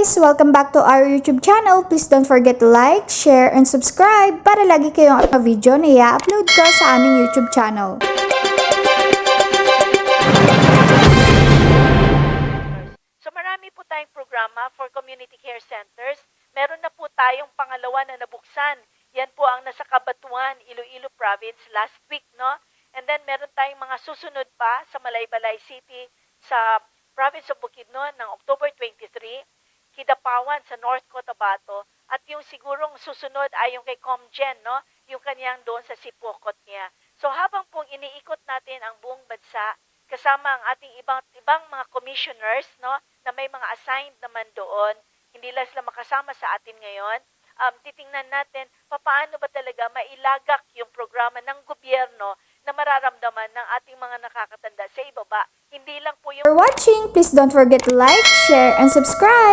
guys! Welcome back to our YouTube channel. Please don't forget to like, share, and subscribe para lagi kayong mga video na i-upload ko sa aming YouTube channel. So marami po tayong programa for community care centers. Meron na po tayong pangalawa na nabuksan. Yan po ang nasa Kabatuan, Iloilo Province last week, no? And then meron tayong mga susunod pa sa Malaybalay City sa province of Bukidnon ng October 23, Kidapawan sa North Cotabato, at yung sigurong susunod ay yung kay Comgen, no? Yung kanyang doon sa Sipokot niya. So habang pong iniikot natin ang buong bansa, kasama ang ating ibang ibang mga commissioners no na may mga assigned naman doon hindi lang sila makasama sa atin ngayon um, titingnan natin paano ba talaga mailagak yung programa ng gobyerno na mararamdaman ng ating mga nakakatanda sa ibaba hindi lang po yung For watching, please don't forget to like, share, and subscribe!